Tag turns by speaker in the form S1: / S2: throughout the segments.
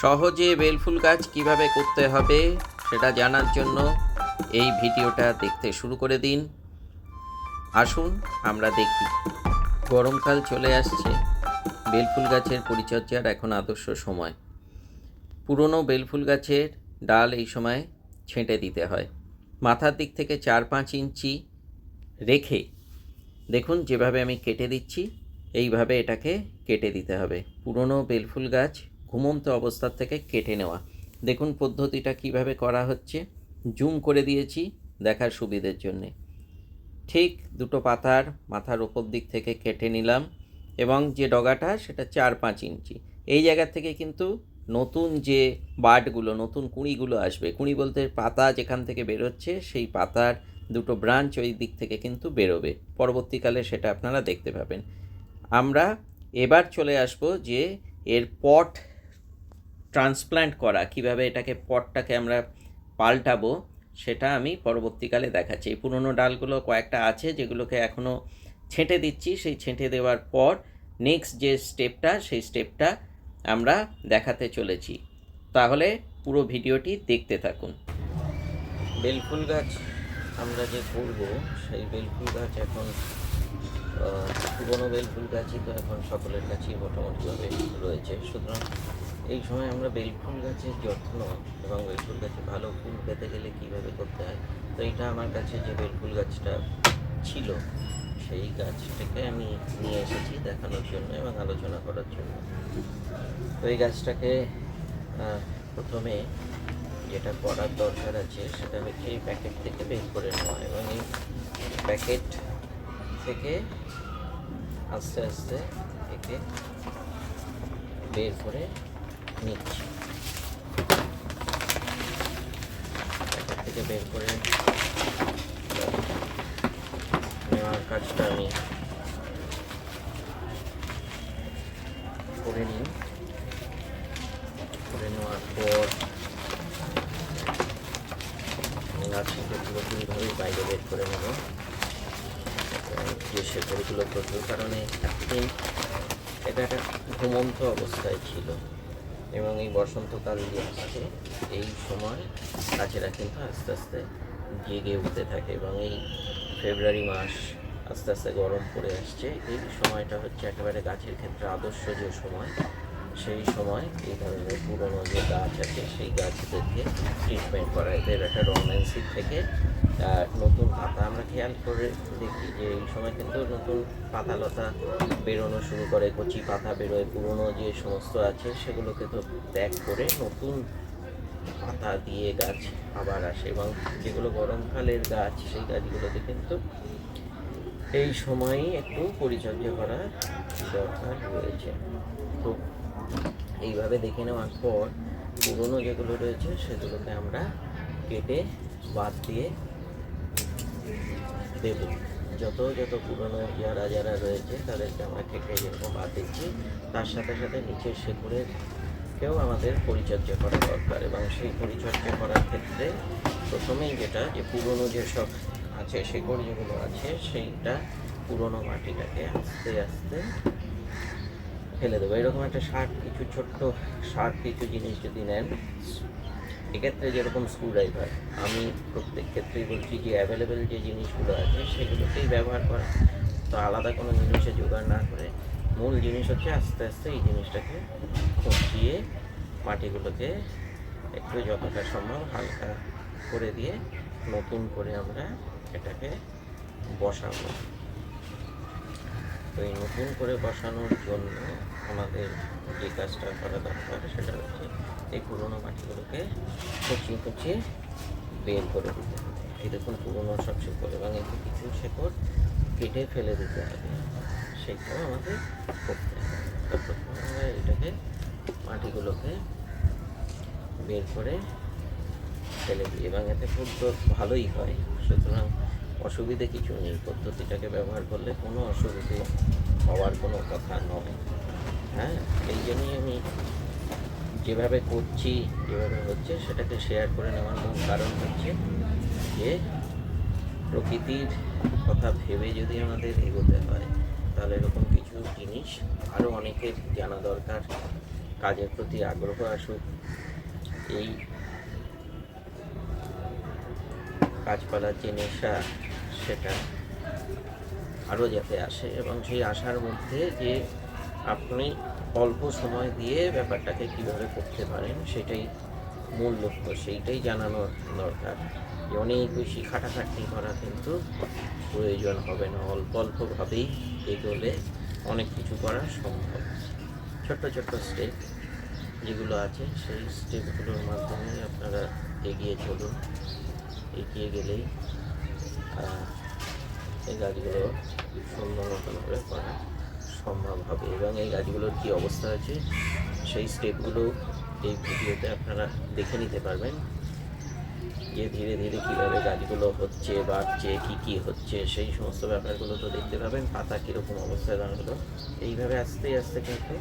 S1: সহজে বেলফুল গাছ কীভাবে করতে হবে সেটা জানার জন্য এই ভিডিওটা দেখতে শুরু করে দিন। আসুন আমরা দেখি। গরমকাল চলে আসছে। বেলফুল গাছের পরিচর্যার এখন আদর্শ সময়। পুরনো বেলফুল গাছের ডাল এই সময় ছেঁটে দিতে হয়। মাথার দিক থেকে চার পাঁচ ইঞ্চি রেখে দেখুন যেভাবে আমি কেটে দিচ্ছি, এইভাবে এটাকে কেটে দিতে হবে। পুরনো বেলফুল গাছ ঘুমন্ত অবস্থার থেকে কেটে নেওয়া। দেখুন পদ্ধতিটা কীভাবে করা হচ্ছে। জুম করে দিয়েছি দেখার সুবিধের জন্যে। ঠিক দুটো পাতার মাথার ওপর দিক থেকে কেটে নিলাম এবং যে ডগাটা সেটা চার পাঁচ ইঞ্চি। এই জায়গা থেকে কিন্তু নতুন যে বার্ডগুলো নতুন কুঁড়িগুলো আসবে, কুঁড়ি বলতে পাতা যেখান থেকে বেরোচ্ছে সেই পাতার দুটো ব্রাঞ্চ ওই দিক থেকে কিন্তু বেরোবে। পরবর্তীকালে সেটা আপনারা দেখতে পাবেন। আমরা এবার চলে আসব যে এর পট ট্রান্সপ্ল্যান্ট করা, কীভাবে এটাকে পটটাকে আমরা পাল্টাবো, সেটা আমি পরবর্তীকালে দেখাচ্ছি। এই পুরনো ডালগুলো কয়েকটা আছে যেগুলোকে এখনও ছেঁটে দিচ্ছি। সেই ছেঁটে দেওয়ার পর নেক্সট যে স্টেপটা সেই স্টেপটা আমরা দেখাতে চলেছি। তাহলে পুরো ভিডিওটি দেখতে থাকুন। বেলফুল গাছ আমরা যে করব, সেই বেলফুল গাছ এখন পুরনো বেলফুল গাছই তো এখন সকলের কাছেই মোটামুটিভাবে রয়েছে। সুতরাং এই সময় আমরা বেলফুল গাছের যত্ন এবং বেলফুল গাছে ভালো ফুল পেতে গেলে কীভাবে করতে হয়? তো এটা আমার কাছে যে বেলফুল গাছটা ছিল, সেই গাছটাকে আমি নিয়ে এসেছি দেখানোর জন্য এবং আলোচনা করার জন্য। তো এই গাছটাকে প্রথমে যেটা করার দরকার আছে সেটা হচ্ছে এই প্যাকেট থেকে বের করে নেওয়া এবং এই প্যাকেট থেকে আস্তে আস্তে একে বের করে নিচ্ছি। থেকে বের করে নেওয়ার কাজটা আমি করে নিই। করে নেওয়ার পর গাছটাকে পুরোপুরিভাবে বাইরে বের করে নেব, যে প্রচুর কারণে এতদিন এটা একটা ঘুমন্ত অবস্থায় ছিল। এবং এই বসন্তকাল যে আসছে, এই সময় গাছেরা কিন্তু আস্তে আস্তে জেগে উঠতে থাকে এবং এই ফেব্রুয়ারি মাস আস্তে আস্তে গরম পড়ে আসছে। এই সময়টা হচ্ছে একেবারে গাছের ক্ষেত্রে আদর্শ যে সময় সেই সময় এই ধরনের পুরনো যে গাছ আছে, সেই গাছদেরকে ট্রিটমেন্ট করা এদের একটা রোম্যান্সিক থেকে নতুন পাতা। আমরা খেয়াল করে দেখি যে এই সময় কিন্তু নতুন পাতালতা বেরোনো শুরু করে, কচি পাতা বেরোয়, পুরনো যে সমস্ত আছে সেগুলোকে তো ত্যাগ করে নতুন পাতা দিয়ে গাছ আবার আসে এবং যেগুলো গরমকালের গাছ, সেই গাছগুলোতে কিন্তু এই সময়ই একটু পরিচর্যা করার দরকার রয়েছে। এইভাবে দেখে নেওয়ার পর পুরনো যেগুলো রয়েছে সেগুলোকে আমরা কেটে বাদ দিয়ে দেব। যত যত পুরনো যারা যারা রয়েছে তাদেরকে আমরা কেটে যেরকম বাদ দিচ্ছি, তার সাথে সাথে নিচের শেকড়ের কেও আমাদের পরিচর্যা করা দরকার এবং সেই পরিচর্যা করার ক্ষেত্রে প্রথমেই যেটা যে পুরনো যেসব আছে, শেকড় যেগুলো আছে সেইটা পুরনো মাটিটাকে আস্তে আস্তে ফেলে দেবো। এরকম একটা শার্ট, কিছু ছোট্ট শার্ট, কিছু জিনিস যদি নেন, এক্ষেত্রে যেরকম স্ক্রুড্রাইভার আমি প্রত্যেক ক্ষেত্রেই বলছি যে অ্যাভেলেবেল যে জিনিসগুলো আছে, সেগুলোকেই ব্যবহার করা। তো আলাদা কোনো জিনিসের জোগাড় না করে, মূল জিনিস হচ্ছে আস্তে আস্তে এই জিনিসটাকে খুঁচিয়ে মাটিগুলোকে একটু যতটা সম্ভব হালকা করে দিয়ে নতুন করে আমরা এটাকে বসাবো। তো এই নতুন করে বসানোর জন্য আমাদের যে কাজটা করা দরকার সেটা হচ্ছে এই পুরোনো মাটিগুলোকে কুচিয়ে কুচিয়ে বের করে দিতে হবে। এই দেখুন পুরোনো সব শেকড় এবং এতে কিছু শেকড় কেটে ফেলে দিতে হবে। সেটাও আমাদের করতে হবে। তো প্রথমে আমরা এটাকে মাটিগুলোকে বের করে ফেলে দিই এবং এতে খুব ভালোই হয়। সুতরাং অসুবিধে কিছু নেই। পদ্ধতিটাকে ব্যবহার করলে কোনো অসুবিধে হওয়ার কোনো কথা নয়। হ্যাঁ এই জন্যই আমি যেভাবে করছি, যেভাবে হচ্ছে সেটাকে শেয়ার করে নেওয়ার মূল কারণ হচ্ছে যে প্রকৃতির কথা ভেবে যদি আমাদের এগোতে হয়, তাহলে এরকম কিছু জিনিস আরও অনেকের জানা দরকার, কাজের প্রতি আগ্রহ আসুক, এই গাছপালার যে নেশা সেটা আরও যাতে আসে এবং সেই আশার মধ্যে যে আপনি অল্প সময় দিয়ে ব্যাপারটাকে কীভাবে করতে পারেন সেটাই মূল লক্ষ্য, সেইটাই জানানো দরকার। যে অনেক বেশি খাটাখাটনি করা কিন্তু প্রয়োজন হবে না, অল্প অল্পভাবেই এগোলে অনেক কিছু করা সম্ভব। ছোট্ট ছোট্ট স্টেপ যেগুলো আছে, সেই স্টেপগুলোর মাধ্যমে আপনারা এগিয়ে চলুন। এগিয়ে গেলেই এই গাছগুলো সুন্দর মতন করে করা সম্ভব হবে। এবং এই গাছগুলোর কী অবস্থা আছে সেই স্টেপগুলো এই ভিডিওতে আপনারা দেখে নিতে পারবেন। যে ধীরে ধীরে কীভাবে গাছগুলো হচ্ছে, বাড়ছে, কী কী হচ্ছে, সেই সমস্ত ব্যাপারগুলো তো দেখতে পাবেন, পাতা কীরকম অবস্থায় দাঁড়াল। এইভাবে আস্তে আস্তে কিন্তু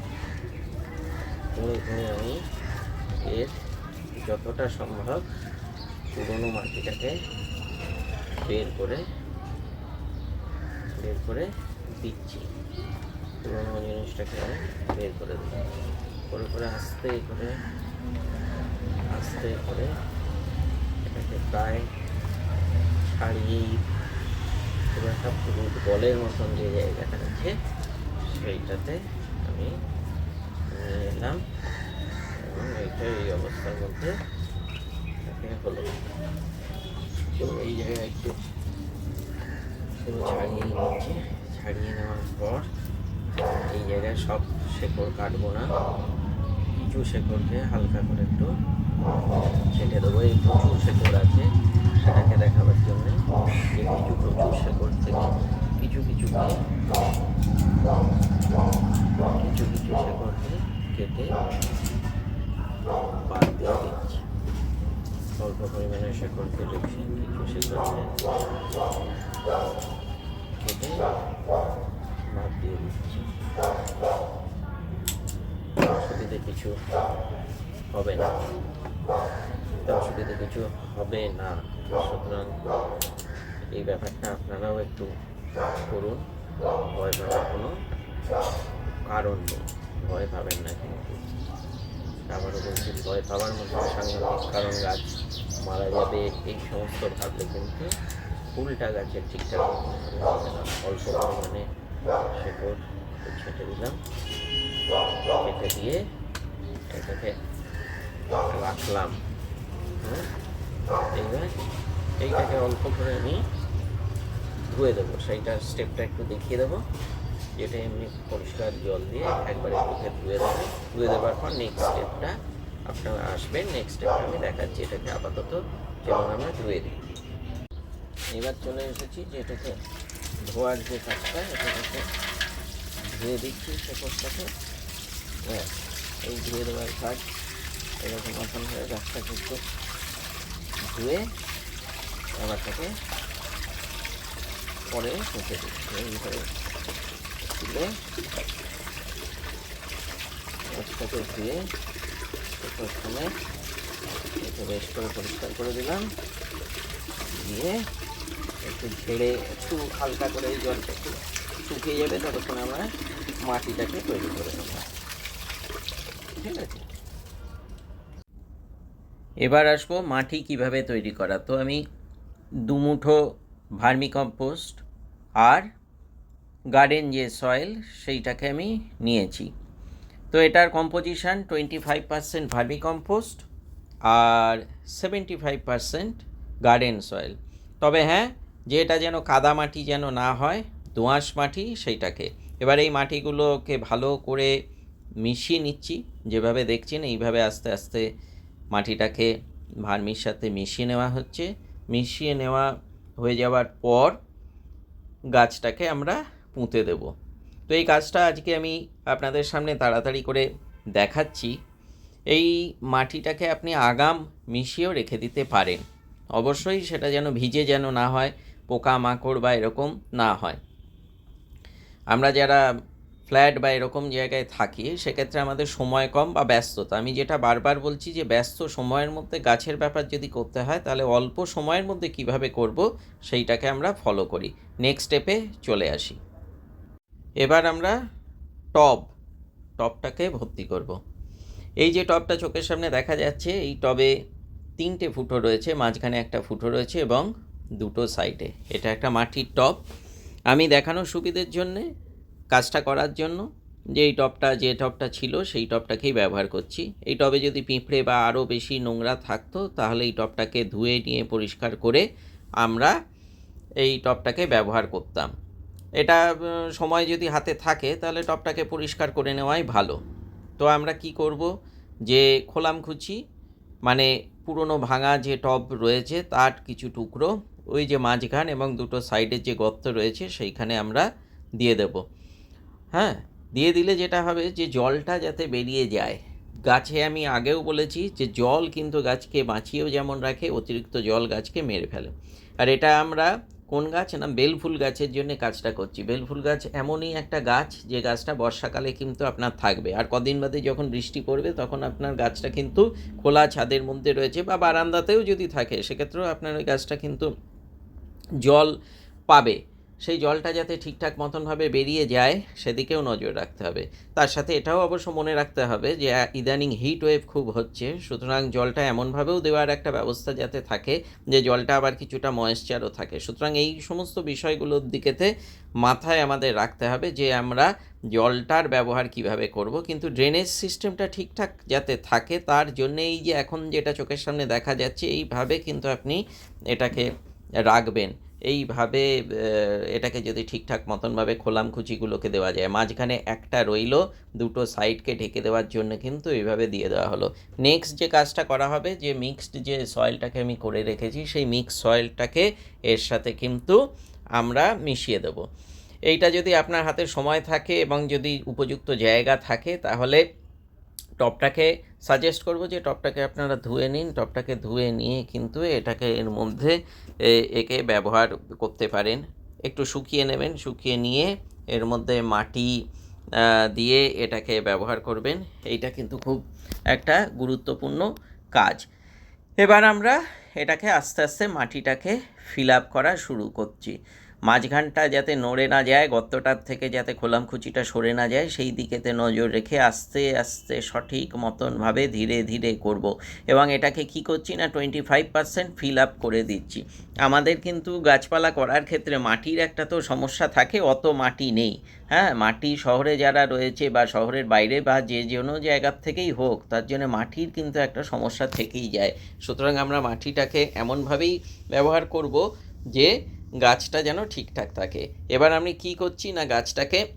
S1: আমি এর যতটা সম্ভব পুরোনো মাটিটাকে বের করে বের করে দিচ্ছি। পুরোনো জিনিসটাকে আমি বের করে দিই করে করে আস্তে করে আস্তে করে এটাকে প্রায় ছাড়িয়েই পুরো একটা বলের মতন যে জায়গাটা আছে, সেইটাতে আমি এলাম। এবং এইটা এই অবস্থার মধ্যে হলো। তো এই জায়গায় একটু পুরো ছাড়িয়ে নিচ্ছি ছাড়িয়ে নেওয়ার পর এই জায়গায় সব শেকড় কাটবো না। কিছু শেকড়কে হালকা করে একটু ছেটে দেবো। এই প্রচুর শেকড় আছে, সেটাকে দেখাবার জন্য এই কিছু প্রচুর শেকড় থেকে কিছু কিছু কিছু কিছু শেকড়কে কেটে বাদ দিয়ে দিচ্ছি। অল্প পরিমাণে শেকড় কেটেছি কিছু শেকড়কে কেটে বাদ দিয়ে দিচ্ছি অসুবিধে কিছু হবে না। অসুবিধে কিছু হবে না। সুতরাং এই ব্যাপারটা আপনারাও একটু করুন। ভয় পাওয়ার কোনো কারণ নেই। ভয় পাবেন না কিন্তু। আবারও বলছি, ভয় পাওয়ার মধ্যে সাংঘাতিক কারণ গাছ মারা যাবে এই সমস্ত ভাবলে কিন্তু ফুলটা গাছের ঠিকঠাক। অল্প পরিমাণে শেকড় ছেটে দিলাম। কেটে দিয়ে এটাকে রাখলাম? এইবার এইটাকে অল্প করে আমি ধুয়ে দেবো। সেইটা স্টেপটা একটু দেখিয়ে দেবো। যেটা এমনি পরিষ্কার জল দিয়ে একবার একটুকে ধুয়ে দেবে। ধুয়ে দেওয়ার পর নেক্সট স্টেপটা আপনারা আসবেন নেক্সট স্টেপটা আমি দেখাচ্ছি এটাকে আপাতত। যেমন আমরা ধুয়ে দিই। এবার চলে এসেছি যে এটাকে ধোয়ার যে কাজটা এটাকে ধুয়ে দিচ্ছি শেকড়টাকে ব্যাস, এই ধুয়ে দেওয়ার কাজ এরকম মতন হয়ে গাছটাকে একটু ধুয়ে আবার তাকে পরে মুখে দিচ্ছি। এইভাবে তুলে গাছটাকে ধুয়ে প্রথমে একে বেশ করে পরিষ্কার করে দিলাম। দিয়ে একটু ঝেড়ে, একটু হালকা করে এই জলটা একটু শুকিয়ে যাবে, ততক্ষণ আমরা মাটিটাকে তৈরি করে নেব। ঠিক আছে? এবার আসব মাটি কীভাবে তৈরি করা। তো আমি দুমুঠো ভার্মি কম্পোস্ট আর গার্ডেন যে সয়েল, সেইটাকে আমি নিয়েছি। তো এটার composition twenty five percent vermicompost আর seventy five percent garden soil. তবে হ্যাঁ যে এটা যেন কাদা মাটি যেন না হয় দোআঁশ মাটি সেইটাকে। এবার এই মাটিগুলোকে ভালো করে মিশিয়ে নিচ্ছি। যেভাবে দেখছেন এইভাবে আস্তে আস্তে মাটিটাকে ভার্মির সাথে মিশিয়ে নেওয়া হচ্ছে। মিশিয়ে নেওয়া হয়ে যাওয়ার পর গাছটাকে আমরা পুঁতে দেব। তো এই কাজটা আজকে আমি আপনাদের সামনে তাড়াতাড়ি করে দেখাচ্ছি। এই মাটিটাকে আপনি আগাম মিশিয়েও রেখে দিতে পারেন। অবশ্যই সেটা যেন ভিজে যেন না হয় পোকা মাকড় বা এরকম না হয়। আমরা যারা ফ্ল্যাট বা এরকম জায়গায় থাকি, সেক্ষেত্রে আমাদের সময় কম বা ব্যস্ততা। আমি যেটা বারবার বলছি যে, ব্যস্ত সময়ের মধ্যে গাছের ব্যাপার যদি করতে হয়, তাহলে অল্প সময়ের মধ্যে কীভাবে করব, সেইটাকে আমরা ফলো করি। নেক্সট স্টেপে চলে আসি। এবার আমরা টব, টবটাকে ভর্তি করব। এই যে টবটা চোখের সামনে দেখা যাচ্ছে, এই টবে তিনটে ফুটো রয়েছে, মাঝখানে একটা ফুটো রয়েছে এবং দুটো সাইডে এটা একটা মাটির টব আমি দেখানোর সুবিধের জন্যে, কাজটা করার জন্য, যে এই টবটা যে টবটা ছিল, সেই টবটাকেই ব্যবহার করছি। এই টবে যদি পিঁপড়ে বা আরও বেশি নোংরা থাকতো, তাহলে এই টবটাকে ধুয়ে নিয়ে পরিষ্কার করে আমরা এই টবটাকে ব্যবহার করতাম। এটা সময় যদি হাতে থাকে, তাহলে টবটাকে পরিষ্কার করে নেওয়াই ভালো। তো আমরা কি করব? যে খোলাম খোলামখুচি মানে পুরনো ভাঙা যে টব রয়েছে, তার কিছু টুকরো ওই যে মাঝখান এবং দুটো সাইডের যে গর্ত রয়েছে, সেইখানে আমরা দিয়ে দেব। হ্যাঁ দিয়ে দিলে যেটা হবে যে জলটা যাতে বেরিয়ে যায়। গাছে আমি আগেও বলেছি যে জল কিন্তু গাছকে বাঁচিয়েও যেমন রাখে, অতিরিক্ত জল গাছকে মেরে ফেলে। আর এটা আমরা কোন গাছ না, বেলফুল গাছের জন্য কাজটা করছি। বেলফুল গাছ এমনই একটা গাছ যে গাছটা বর্ষাকালে কিন্তু আপনার থাকবে। আর কদিন বাদে যখন বৃষ্টি পড়বে, তখন আপনার গাছটা কিন্তু খোলা ছাদের মধ্যে রয়েছে বা বারান্দাতেও যদি থাকে, সেক্ষেত্রেও আপনার ওই গাছটা কিন্তু জল পাবে। সেই জলটা যাতে ঠিকঠাক মতনভাবে বেরিয়ে যায়, সেদিকেও নজর রাখতে হবে। তার সাথে এটাও অবশ্য মনে রাখতে হবে যে ইদানিং হিট ওয়েভ খুব হচ্ছে। সুতরাং জলটা এমনভাবেও দেওয়ার একটা ব্যবস্থা যাতে থাকে যে, জলটা আবার কিছুটা ময়েশ্চারও থাকে। সুতরাং এই সমস্ত বিষয়গুলোর দিকেতে মাথায় আমাদের রাখতে হবে যে, আমরা জলটার ব্যবহার কীভাবে করব। কিন্তু ড্রেনেজ সিস্টেমটা ঠিকঠাক যাতে থাকে, তার জন্য এই যে, এখন যেটা চোখের সামনে দেখা যাচ্ছে, এইভাবে কিন্তু আপনি এটাকে রাখবেন। এইভাবে এটাকে যদি ঠিকঠাক মতনভাবে খোলামখুচিগুলোকে দেওয়া যায়। মাঝখানে একটা রইল, দুটো সাইডকে ঢেকে দেওয়ার জন্য কিন্তু এইভাবে দিয়ে দেওয়া হলো। নেক্সট যে কাজটা করা হবে, যে মিক্সড যে সয়েলটাকে আমি করে রেখেছি, সেই মিক্স সয়েলটাকে এর সাথে কিন্তু আমরা মিশিয়ে দেবো। এইটা যদি আপনার হাতে সময় থাকে এবং যদি উপযুক্ত জায়গা থাকে, তাহলে টপটাকে সাজেস্ট করব যে টপটাকে আপনারা ধুয়ে নিন, টপটাকে ধুয়ে নিয়ে কিন্তু এটাকে এর মধ্যে একে ব্যবহার করতে পারেন। একটু শুকিয়ে নেবেন, শুকিয়ে নিয়ে এর মধ্যে মাটি দিয়ে এটাকে ব্যবহার করবেন। এইটা কিন্তু খুব একটা গুরুত্বপূর্ণ কাজ। এবার আমরা এটাকে আস্তে আস্তে মাটিটাকে ফিল আপ করা শুরু করছি। মাঝখানটা যাতে নড়ে না যায়, গর্তটার থেকে যাতে খোলামখুচিটা সরে না যায়, সেই দিকেতে নজর রেখে আস্তে আস্তে সঠিক মতনভাবে ধীরে ধীরে করব। এবং এটাকে কি করছি না twenty five percent fill up করে দিচ্ছি। আমাদের কিন্তু গাছপালা করার ক্ষেত্রে মাটির একটা তো সমস্যা থাকে, অত মাটি নেই। হ্যাঁ মাটি শহরে যারা রয়েছে বা শহরের বাইরে বা যে কোনো জায়গার থেকেই হোক, তার জন্য মাটির কিন্তু একটা সমস্যা থেকেই যায়। সুতরাং আমরা মাটিটাকে এমনভাবেই ব্যবহার করব যে গাছটা যেন ঠিকঠাক থাকে। এবার আমি কি করছি না, গাছটাকে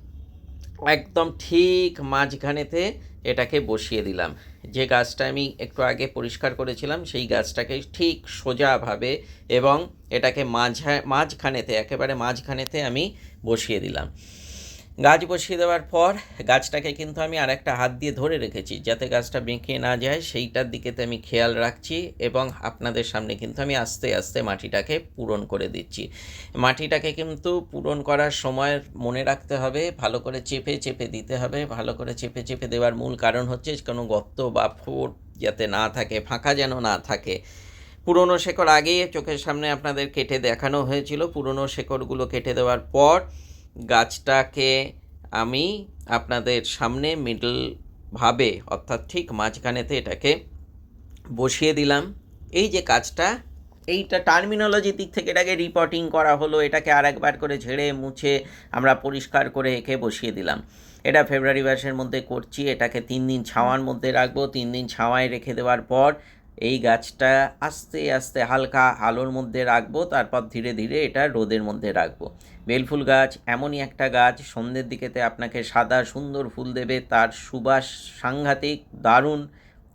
S1: একদম ঠিক মাঝখানেতে এটাকে বসিয়ে দিলাম। যে গাছটা আমি একটু আগে পরিষ্কার করেছিলাম, সেই গাছটাকে ঠিক সোজাভাবে এবং এটাকে মাঝ, মাঝখানেতে, একেবারে মাঝখানেতে আমি বসিয়ে দিলাম। গাছ বসিয়ে দেওয়ার পর গাছটাকে কিন্তু আমি আরেকটা হাত দিয়ে ধরে রেখেছি, যাতে গাছটা বেঁকে না যায়। সেইটার দিকেতে আমি খেয়াল রাখছি এবং আপনাদের সামনে কিন্তু আমি আস্তে আস্তে মাটিটাকে পূরণ করে দিচ্ছি। মাটিটাকে কিন্তু পূরণ করার সময় মনে রাখতে হবে, ভালো করে চেপে চেপে দিতে হবে। ভালো করে চেপে চেপে দেওয়ার মূল কারণ হচ্ছে কোনো গর্ত বা ফোট যাতে না থাকে, ফাঁকা যেন না থাকে। পুরনো শেকড় আগেই চোখের সামনে আপনাদের কেটে দেখানো হয়েছিল। পুরনো শেকড়গুলো কেটে দেওয়ার পর গাছটাকে আমি আপনাদের সামনে মিডল ভাবে, অর্থাৎ ঠিক মাঝখানেতে এটাকে বসিয়ে দিলাম। এই যে কাজটা, এইটা টার্মিনোলজির দিক থেকে এটাকে রিপোর্টিং করা হলো, এটাকে আরেকবার করে ঝেড়ে মুছে আমরা পরিষ্কার করে এঁকে বসিয়ে দিলাম। এটা ফেব্রুয়ারি মাসের মধ্যে করছি, এটাকে তিন দিন ছাওয়ার মধ্যে রাখব, তিন দিন ছাওয়ায় রেখে দেওয়ার পর এই গাছটা আস্তে আস্তে হালকা আলোর মধ্যে রাখব, তারপর ধীরে ধীরে এটা রোদের মধ্যে রাখব। বেলফুল গাছ এমনই একটা গাছ, সন্ধ্যের দিকেতে আপনাকে সাদা সুন্দর ফুল দেবে, তার সুবাস সাংঘাতিক, দারুণ।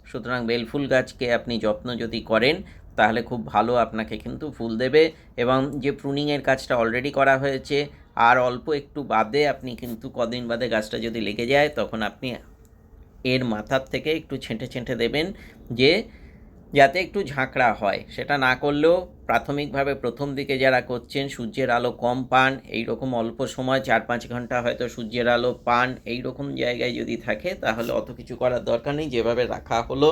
S1: সুতরাং বেলফুল গাছকে আপনি যত্ন যদি করেন, তাহলে খুব ভালো আপনাকে কিন্তু ফুল দেবে এবং যে প্রুনিংয়ের কাজটা অলরেডি করা হয়েছে, আর অল্প একটু বাদে আপনি কিন্তু কদিন বাদে গাছটা যদি লেগে যায়, তখন আপনি এর মাথার থেকে একটু ছেঁটে ছেঁটে দেবেন যে যাতে একটু ঝাঁকড়া হয়। সেটা না করলেও প্রাথমিকভাবে প্রথম দিকে যারা করছেন, সূর্যের আলো কম পান এই রকম অল্প সময় চার পাঁচ ঘণ্টা হয়তো সূর্যের আলো পান এই রকম জায়গায় যদি থাকে, তাহলে অত কিছু করার দরকার নেই। যেভাবে রাখা হলো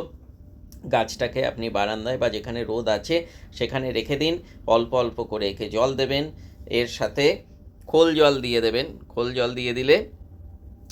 S1: গাছটাকে আপনি বারান্দায় বা যেখানে রোদ আছে, সেখানে রেখে দিন। অল্প অল্প করে একে জল দেবেন। এর সাথে খোল জল দিয়ে দেবেন। খোল জল দিয়ে দিলে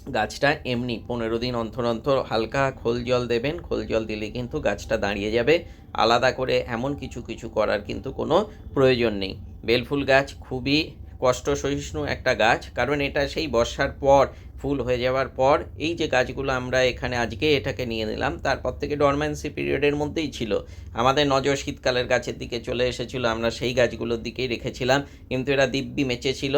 S1: গাছটা এমনি পনেরো দিন অন্তর অন্তর হালকা খোল জল দেবেন, খোল জল দিলে কিন্তু গাছটা দাঁড়িয়ে যাবে। আলাদা করে এমন কিছু কিছু করার কিন্তু কোনো প্রয়োজন নেই। বেলফুল গাছ খুবই কষ্ট সহিষ্ণু একটা গাছ, কারণ এটা সেই বর্ষার পর, ফুল হয়ে যাওয়ার পর, এই যে গাছগুলো আমরা এখানে আজকে এটাকে নিয়ে নিলাম, তারপর থেকে ডরম্যান্সি পিরিয়ডের মধ্যেই ছিল। আমাদের নজর শীতকালের গাছের দিকে চলে এসেছিল, আমরা সেই গাছগুলোর দিকেই রেখেছিলাম, কিন্তু এরা দিব্যি মেচে ছিল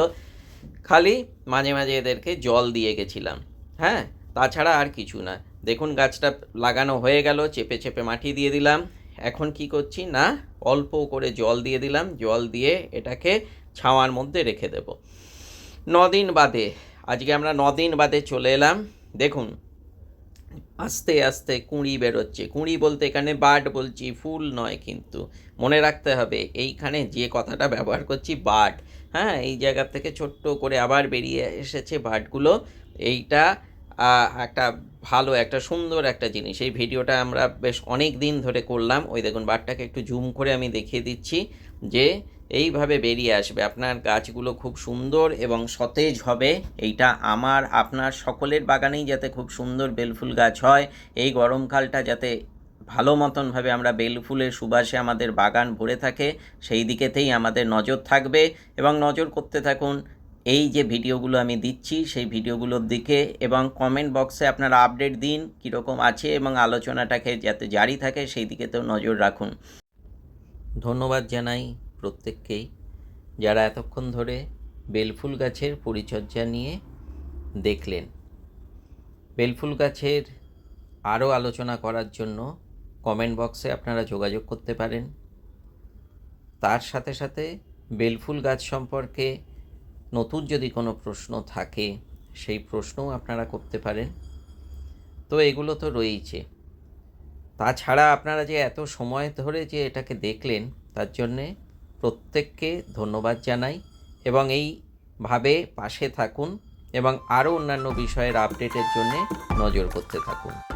S1: খালি মাঝে মাঝে এদেরকে জল দিয়ে গেছিলাম। হ্যাঁ তাছাড়া আর কিছু না। দেখুন গাছটা লাগানো হয়ে গেল, চেপে চেপে মাটি দিয়ে দিলাম। এখন কি করছি? না, অল্প করে জল দিয়ে দিলাম। জল দিয়ে এটাকে ছাওয়ার মধ্যে রেখে দেব। নদিন বাদে, আজকে আমরা নদিন বাদে চলে এলাম। দেখুন, আস্তে আস্তে কুঁড়ি বেরোচ্ছে। কুঁড়ি বলতে এখানে বার্ড বলছি, ফুল নয় কিন্তু। মনে রাখতে হবে, এইখানে যে কথাটা ব্যবহার করছি বার্ড হ্যাঁ এই জায়গা থেকে ছোট্ট করে আবার বেরিয়ে এসেছে ভাটগুলো। এইটা একটা ভালো, একটা সুন্দর একটা জিনিস। এই ভিডিওটা আমরা বেশ অনেক দিন ধরে করলাম। ওই দেখুন, বাটটাকে একটু জুম করে আমি দেখিয়ে দিচ্ছি যে এইভাবে বেরিয়ে আসবে। আপনার গাছগুলো খুব সুন্দর এবং সতেজ হবে। এইটা আমার, আপনার সকলের বাগানেই যাতে খুব সুন্দর বেলফুল গাছ হয়। এই গরমকালটা যাতে ভালো মতনভাবে আমরা বেলফুলের সুবাসে আমাদের বাগান ভরে থাকে, সেই দিকেতেই আমাদের নজর থাকবে এবং নজর করতে থাকুন, এই যে ভিডিওগুলো আমি দিচ্ছি, সেই ভিডিওগুলোর দিকে এবং কমেন্ট বক্সে আপনারা আপডেট দিন, কীরকম আছে এবং আলোচনাটাকে যাতে জারি থাকে, সেই দিকেতেও নজর রাখুন। ধন্যবাদ জানাই প্রত্যেককেই, যারা এতক্ষণ ধরে বেলফুল গাছের পরিচর্যা নিয়ে দেখলেন। বেলফুল গাছের আরও আলোচনা করার জন্য কমেন্ট বক্সে আপনারা যোগাযোগ করতে পারেন। তার সাথে সাথে বেলফুল গাছ সম্পর্কে নতুন যদি কোনো প্রশ্ন থাকে, সেই প্রশ্নও আপনারা করতে পারেন। তো এগুলো তো রয়েইছে। তাছাড়া আপনারা যে এত সময় ধরে যে এটাকে দেখলেন, তার জন্যে প্রত্যেককে ধন্যবাদ জানাই এবং এইভাবে পাশে থাকুন এবং আরও অন্যান্য বিষয়ের আপডেটের জন্যে নজর করতে থাকুন।